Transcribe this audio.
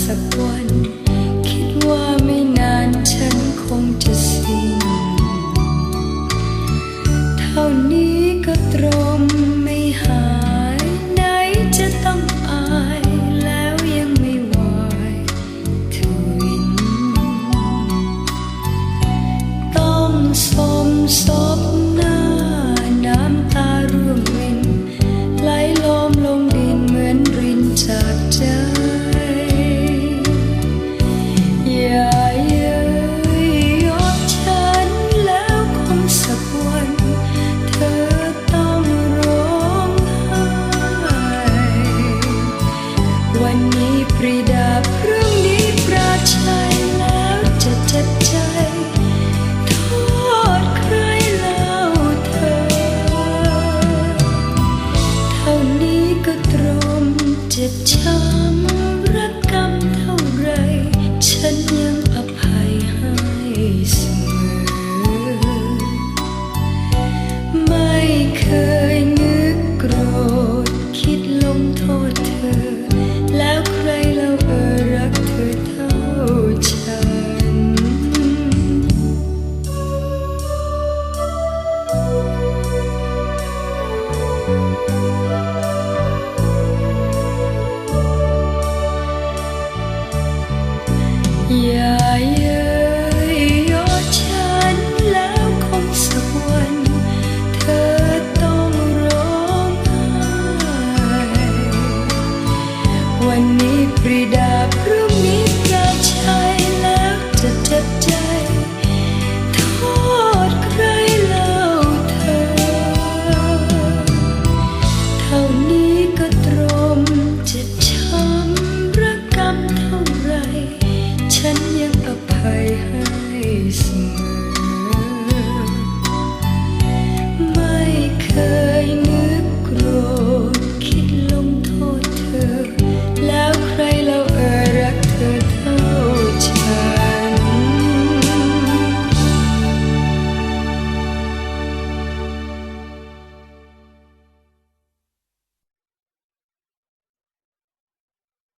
สักวัน คิดว่าไม่นานเธอ ไม่ปริดาพรุ่งนี้ประชัยแล้วจะเจ็บใจโทษใครแล้วเธอ เท่านี้ก็ตรมเจ็บใจ Tập 心